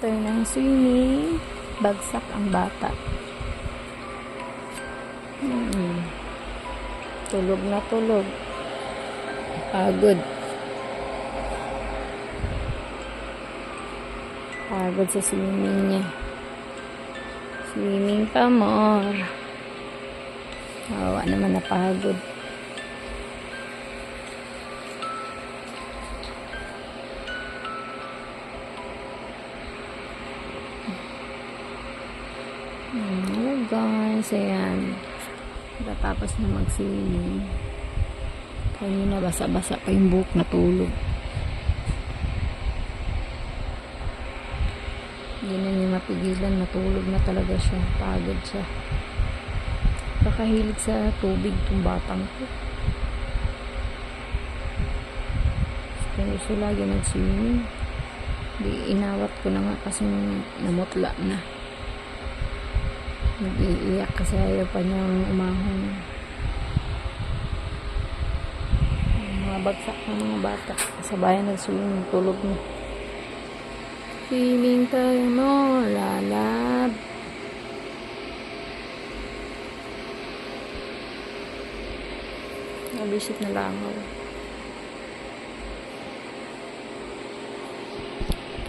After ng swimming, bagsak ang bata. Hmm. Tulog na tulog. Pagod. Pagod sa swimming niya. Swimming pa more. Awa naman napagod. Hmm, Hello guys, ayan. Tapos na mag-swimming. Kanina basa-basa pa yung buhok natulog. Hindi na niya mapigilan, natulog na talaga siya. Pagod siya. Pakahilig sa tubig tong batang ko. Gusto gusto lagi nag-swimming. Inawat ko na nga kasi namutla na. Nag-iiyak kasi ayaw pa niyang umahon. Mga bagsak ng mga bata. Sabayan nag-swimming, tulog na. Swimming tayo mo, lalab. Nabisit na langaw.